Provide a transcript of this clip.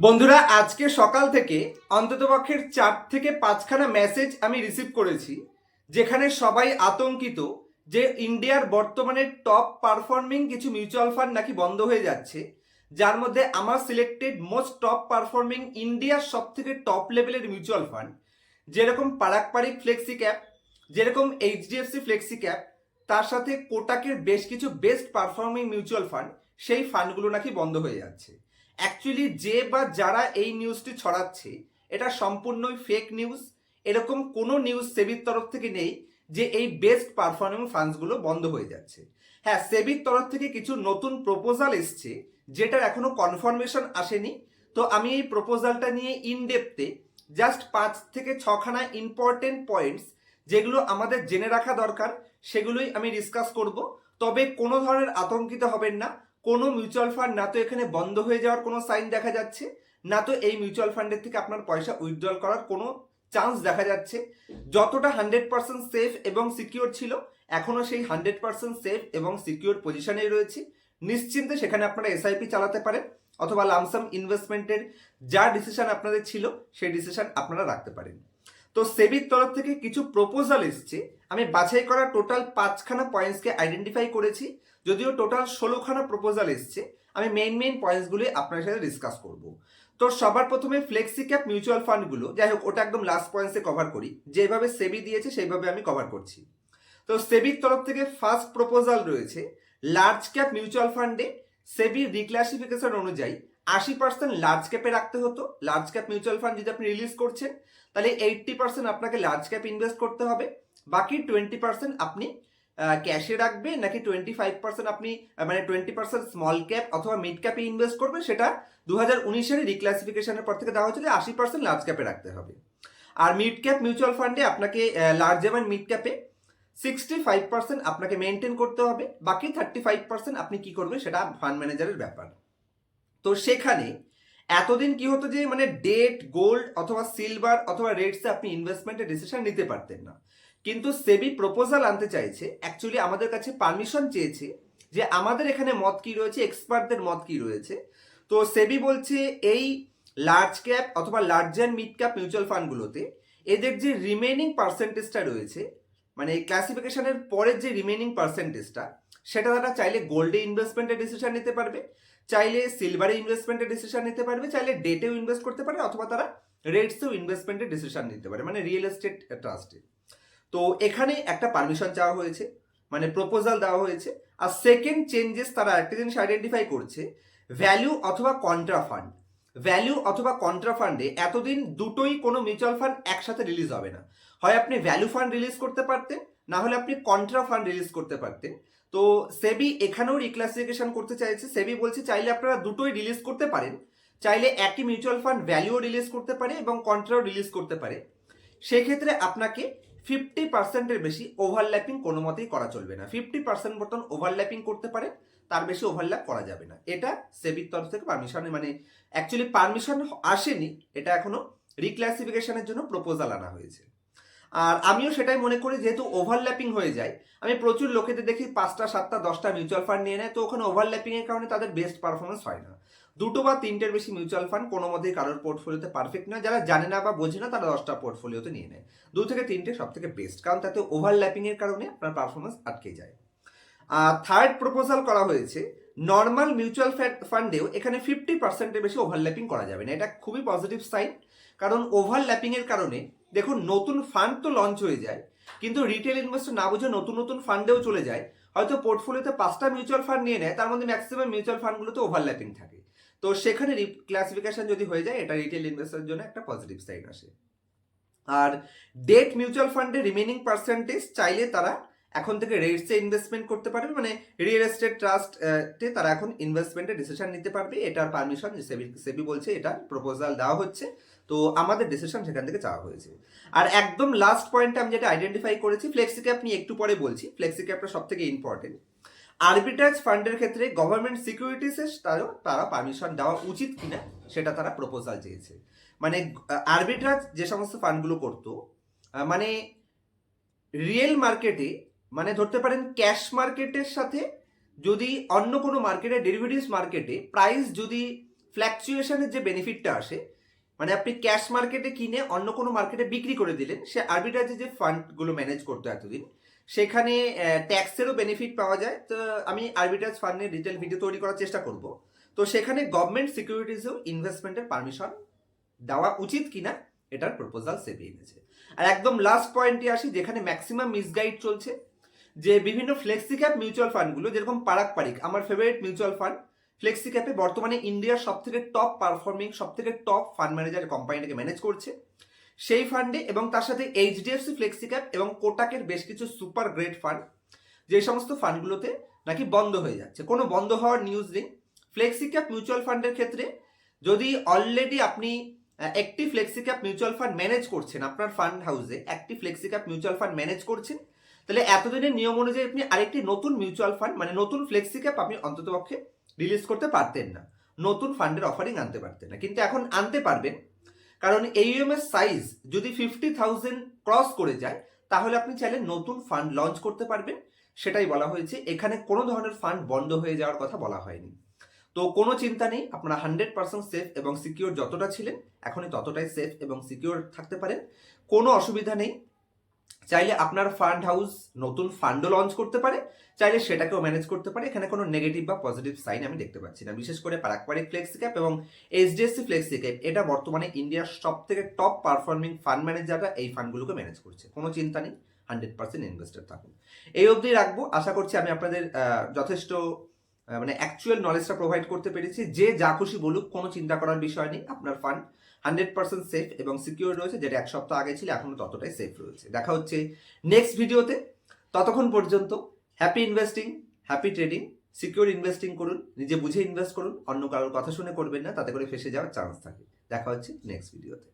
বন্ধুরা, আজকে সকাল থেকে অন্ততপক্ষের চার থেকে পাঁচখানা মেসেজ আমি রিসিভ করেছি, যেখানে সবাই আতঙ্কিত যে ইন্ডিয়ার বর্তমানে টপ পারফর্মিং কিছু মিউচুয়াল ফান্ড নাকি বন্ধ হয়ে যাচ্ছে, যার মধ্যে আমার সিলেক্টেড মোস্ট টপ পারফর্মিং ইন্ডিয়ার সব থেকে টপ লেভেলের মিউচুয়াল ফান্ড যেরকম পারাকপারিক ফ্লেক্সি ক্যাপ যেরকম এইচডিএফসি ফ্লেক্সি ক্যাপ তার সাথে কোটাকের বেশ কিছু বেস্ট পারফর্মিং মিউচুয়াল ফান্ড সেই ফান্ডগুলো নাকি বন্ধ হয়ে যাচ্ছে। অ্যাকচুয়ালি যে বা যারা এই নিউজটি ছড়াচ্ছে, এটা সম্পূর্ণই ফেক নিউজ এরকম কোনো নিউজ সেবির তরফ থেকে নেই যে এই বেস্ট পারফর্মিং ফান্ডসগুলো বন্ধ হয়ে যাচ্ছে। হ্যাঁ সেবির তরফ থেকে কিছু নতুন প্রপোজাল এসছে, যেটার এখনও কনফার্মেশন আসেনি। তো আমি এই প্রপোজালটা নিয়ে ইন ডেপথে জাস্ট পাঁচ থেকে ছখানা ইম্পর্টেন্ট পয়েন্টস যেগুলো আমাদের জেনে রাখা দরকার, সেগুলোই আমি ডিসকাস করব। তবে কোনো ধরনের আতঙ্কিত হবেন না। কোনো মিউচুয়াল ফান্ড না তো এখানে বন্ধ হয়ে যাওয়ার কোনো সাইন দেখা যাচ্ছে, না তো এই মিউচুয়াল ফান্ডের থেকে আপনার পয়সা উইথড্রল করার কোনো চান্স দেখা যাচ্ছে। যতটা হান্ড্রেড পার্সেন্ট সেফ এবং সিকিওর ছিল এখনও সেই হান্ড্রেড পার্সেন্ট সেফ এবং সিকিওর পজিশনেই রয়েছে। নিশ্চিন্তে সেখানে আপনারা এসআইপি চালাতে পারেন অথবা লামসাম ইনভেস্টমেন্টের যা ডিসিশন আপনাদের ছিল, সেই ডিসিশন আপনারা রাখতে পারেন। তো সেবির তরফ থেকে কিছু প্রপোজাল এসছে। আমি বাছাই করা টোটাল পাঁচখানা পয়েন্টসকে আইডেন্টিফাই করেছি। যদিও টোটাল ষোলোখানা প্রপোজাল এসছে, আমি মেইন মেইন পয়েন্টসগুলি আপনার সাথে ডিসকাস করব। তো সবার প্রথমে ফ্লেক্সি ক্যাপ মিউচুয়াল ফান্ডগুলো যাই হোক, ওটা একদম লাস্ট পয়েন্টসে কভার করি। যেভাবে সেবি দিয়েছে, সেইভাবে আমি কভার করছি। তো সেবির তরফ থেকে ফার্স্ট প্রপোজাল রয়েছে লার্জ ক্যাপ মিউচুয়াল ফান্ডে সেবির রিক্লাসিফিকেশন অনুযায়ী আশি পার্সেন্ট লার্জ ক্যাপে রাখতে হতো। লার্জ ক্যাপ মিউচুয়াল ফান্ড যদি আপনি রিলিজ করছেন, তাহলে এইটটি পার্সেন্ট আপনাকে লার্জ ক্যাপ ইনভেস্ট করতে হবে। বাকি টোয়েন্টি পার্সেন্ট আপনি ক্যাশে রাখবে, নাকি টোয়েন্টি ফাইভ পার্সেন্ট আপনি মানে টোয়েন্টি পার্সেন্ট স্মল ক্যাপ অথবা মিড ক্যাপে ইনভেস্ট করবেন সেটা দু হাজার উনিশের রিক্লাসিফিকেশনের পর থেকে দেওয়া হচ্ছে যে আশি পার্সেন্ট লার্জ ক্যাপে রাখতে হবে। আর মিড ক্যাপ মিউচুয়াল ফান্ডে আপনাকে লার্জ এবং মিড ক্যাপে সিক্সটি ফাইভ পার্সেন্ট আপনাকে মেনটেন করতে হবে। বাকি থার্টি ফাইভ পার্সেন্ট আপনি কি করবেন, সেটা ফান্ড ম্যানেজারের ব্যাপার। তো সেখানে এতদিন কি হতো যে মানে ডেট গোল্ড অথবা সিলভার অথবা রেটসে আপনি ইনভেস্টমেন্টের ডিসিশন নিতে পারতেন না। কিন্তু সেবি প্রপোজাল আনতে চাইছে অ্যাকচুয়ালি আমাদের কাছে পারমিশন চেয়েছে যে আমাদের এখানে মত কি রয়েছে এক্সপার্টদের মত কি রয়েছে। তো সেবি বলছে, এই লার্জ ক্যাপ অথবা large and mid cap mutual ফান্ডগুলোতে এদের যে রিমেনিং পার্সেন্টেজটা রয়েছে মানে ক্লাসিফিকেশনের পরের যে রিমেনিং পার্সেন্টেজটা সেটা তারা চাইলে গোল্ডে ইনভেস্টমেন্টের ডিসিশন নিতে পারবে, চাইলে সিলভারে ইনভেস্টমেন্টের ডিসিশন নিতে পারবে, চাইলে ডেটেও ইনভেস্ট করতে পারে, অথবা তারা রেটসেও ইনভেস্টমেন্টের ডিসিশন নিতে পারে মানে রিয়েল এস্টেট ট্রাস্টে তো এখানে একটা পারমিশন চাওয়া হয়েছে মানে প্রপোজাল দেওয়া হয়েছে, আর সেকেন্ড চেঞ্জেস তারা একটা জিনিস আইডেন্টিফাই করছে ভ্যালু অথবা কন্ট্রা ফান্ড ভ্যালু অথবা কন্ট্রা ফান্ডে এতদিন দুটোই কোনো মিউচুয়াল ফান্ড একসাথে রিলিজ হবে না। হয় আপনি ভ্যালু ফান্ড রিলিজ করতে পারতেন, না হলে আপনি কন্ট্রা ফান্ড রিলিজ করতে পারতেন। তো সেবি এখানেও রিক্লাসিফিকেশন করতে চাইছে। সেবি বলছে চাইলে আপনারা দুটোই রিলিজ করতে পারেন। চাইলে একই মিউচুয়াল ফান্ড ভ্যালুও রিলিজ করতে পারে এবং কন্ট্রাও রিলিজ করতে পারে। সেক্ষেত্রে আপনাকে ফিফটি পার্সেন্টের বেশি ওভারল্যাপিং কোনো মতেই করা চলবে না। ফিফটি পার্সেন্ট মতন ওভারল্যাপিং করতে পারে, তার বেশি ওভারল্যাপ করা যাবে না। এটা সেবির তরফ থেকে পারমিশন মানে অ্যাকচুয়ালি পারমিশন আসেনি, এটা এখনও রিক্লাসিফিকেশনের জন্য প্রপোজাল আনা হয়েছে। আর আমিও সেটাই মনে করি, যেহেতু ওভারল্যাপিং হয়ে যায়। আমি প্রচুর লোকেদের দেখি, পাঁচটা, সাতটা, দশটা মিউচুয়াল ফান্ড নিয়ে নেয়, তো ওখানে ওভারল্যাপিং এর কারণে তাদের বেস্ট পারফরমেন্স হয় না। দুটো বা তিনটের বেশি মিউচুয়াল ফান্ড কোনো মতেই কারোর পোর্টফোলিওতে পারফেক্ট নয়। যারা জানে না বা বোঝে না, তারা দশটা পোর্টফোলিওতে নিয়ে নেয়। দু থেকে তিনটে সব থেকে বেস্ট কারণ তাতে ওভারল্যাপিং এর কারণে আপনার পারফরমেন্স আটকে যায়। আর থার্ড প্রপোজাল করা হয়েছে নর্মাল মিউচুয়াল ফান্ডেও এখানে ফিফটি পার্সেন্টের বেশি ওভারল্যাপিং করা যাবে না। এটা খুবই পজিটিভ সাইন কারণ ওভারল্যাপিং এর কারণে, দেখুন, নতুন ফান্ড তো লঞ্চ হয়ে যায়, কিন্তু রিটেল ইনভেস্টর না বুঝে নতুন নতুন ফান্ডেও চলে যায়। হয়তো পোর্টফোলিওতে পাঁচটা মিউচুয়াল ফান্ড নিয়ে নেয়, তার মধ্যে ম্যাক্সিমাম মিউচুয়াল ফান্ডগুলোতে ওভারল্যাপিং থাকে। তো সেখানে ক্লাসিফিকেশন যদি হয়ে যায়, এটা রিটেল ইনভেস্টরের জন্য একটা পজিটিভ সাইন আসে। আর ডেট মিউচুয়াল ফান্ডের রিমেনিং পার্সেন্টেজ চাইলে তারা এখন থেকে রেটসে ইনভেস্টমেন্ট করতে পারবে মানে রিয়েল এস্টেট ট্রাস্ট তারা এখন ইনভেস্টমেন্টের ডিসিশন নিতে পারবে। এটার পারমিশন সেবি সেবি বলছে এটা প্রপোজাল দেওয়া হচ্ছে। তো আমাদের ডিসিশন সেখান থেকে চাওয়া হয়েছে। আর একদম লাস্ট পয়েন্ট আমি যেটা আইডেন্টিফাই করেছি ফ্লেক্সি ক্যাপ নিয়ে একটু পরে বলছি। ফ্লেক্সি ক্যাপটা সব থেকে ইম্পর্টেন্ট আরবিট্রাজ ফান্ডের ক্ষেত্রে গভর্নমেন্ট সিকিউরিটিসে তারও, তারা পারমিশন দেওয়া উচিত কিনা, সেটা তারা প্রপোজাল চেয়েছে। মানে আরবিট্রাজ যে সমস্ত ফান্ডগুলো করতো মানে রিয়েল মার্কেটে মানে ধরতে পারেন ক্যাশ মার্কেটের সাথে যদি অন্য কোনো মার্কেটে ডেরিভেটিভস মার্কেটে প্রাইস যদি ফ্ল্যাকচুয়েশনের যে বেনিফিটটা আসে মানে আপনি ক্যাশ মার্কেটে কিনে অন্য কোনো মার্কেটে বিক্রি করে দিলেন, সে আরবিট্রাজে যে ফান্ডগুলো ম্যানেজ করতো এতদিন, সেখানে ট্যাক্সেরও বেনিফিট পাওয়া যায়। তো আমি আরবিট্রাজ ফান্ডের ডিটেল ভিডিও তৈরি করার চেষ্টা করব। তো সেখানে গভর্নমেন্ট সিকিউরিটিজেও ইনভেস্টমেন্টের পারমিশন দেওয়া উচিত কিনা, এটার প্রপোজাল সেবি এনেছে। আর একদম লাস্ট পয়েন্টে আসি, যেখানে ম্যাক্সিমাম মিসগাইড চলছে। যে বিভিন্ন ফ্লেক্সি ক্যাপ মিউচুয়াল ফান্ডগুলো যেরকম পারাক পারিক, আমার ফেভারিট মিউচুয়াল ফান্ড ফ্লেক্সি ক্যাপে বর্তমানে ইন্ডিয়ার সব থেকে টপ পারফর্মিং সব থেকে টপ ফান্ড ম্যানেজার কোম্পানিটাকে ম্যানেজ করছে। সেই ফান্ডে এবং তার সাথে এইচডিএফসি ফ্লেক্সি ক্যাপ এবং কোটাকের বেশ কিছু সুপার গ্রেট ফান্ড যে সমস্ত ফান্ডগুলোতে নাকি বন্ধ হয়ে যাচ্ছে। কোনো বন্ধ হওয়ার নিউজ নেই। ফ্লেক্সি ক্যাপ মিউচুয়াল ফান্ডের ক্ষেত্রে যদি অলরেডি আপনি একটি flexi cap mutual fund manage করছেন, আপনার ফান্ড হাউসে একটি flexi cap mutual fund manage করছেন তাহলে এতদিনের নিয়ম অনুযায়ী আপনি আরেকটি নতুন মিউচুয়াল ফান্ড মানে নতুন ফ্লেক্সি ক্যাপ আপনি অন্ততপক্ষে রিলিজ করতে পারতেন না। নতুন ফান্ডের অফারিং আনতে পারতেন না। কিন্তু এখন আনতে পারবেন। কারণ এইএম এর সাইজ যদি ফিফটি থাউজেন্ড ক্রস করে যায়, তাহলে আপনি চাইলে নতুন ফান্ড লঞ্চ করতে পারবেন। সেটাই বলা হয়েছে। এখানে কোনো ধরনের ফান্ড বন্ধ হয়ে যাওয়ার কথা বলা হয়নি। তো কোনো চিন্তা নেই। আপনারা হান্ড্রেড পার্সেন্ট সেফ এবং সিকিউর যতটা ছিলেন, এখনই ততটাই সেফ এবং সিকিউর থাকতে পারেন। কোনো অসুবিধা নেই। চাইলে আপনার ফান্ড হাউস নতুন ফান্ডও লঞ্চ করতে পারে, চাইলে সেটাকেও ম্যানেজ করতে পারে। এখানে কোনো নেগেটিভ বা পজিটিভ সাইন আমি দেখতে পাচ্ছি না। বিশেষ করে পারাকপারিক ফ্লেক্সি ক্যাপ এবং এইচডিএফসি ফ্লেক্সি ক্যাপ এটা বর্তমানে ইন্ডিয়ার সব থেকে টপ পারফর্মিং ফান্ড ম্যানেজাররা এই ফান্ডগুলোকে ম্যানেজ করছে। কোনো চিন্তা নেই হান্ড্রেড পার্সেন্ট ইনভেস্টার থাকুন। এই অবধি রাখব। আশা করছি আমি আপনাদের যথেষ্ট মানে অ্যাকচুয়াল নলেজটা প্রোভাইড করতে পেরেছি। যে যা খুশি বলুক, কোনো চিন্তা করার বিষয় নেই। আপনার ফান্ড হান্ড্রেড পার্সেন্ট সেফ এবং সিকিউর রয়েছে, যেটা এক সপ্তাহ আগে ছিল, এখনও ততটাই সেফ রয়েছে। দেখা হচ্ছে নেক্সট ভিডিওতে ততক্ষণ পর্যন্ত happy investing happy trading secure investing করুন, নিজে বুঝে ইনভেস্ট করুন, অন্য কারোর কথা শুনে করবেন না, তাতে করে ফেসে যাওয়ার চান্স থাকে। দেখা হচ্ছে নেক্সট ভিডিওতে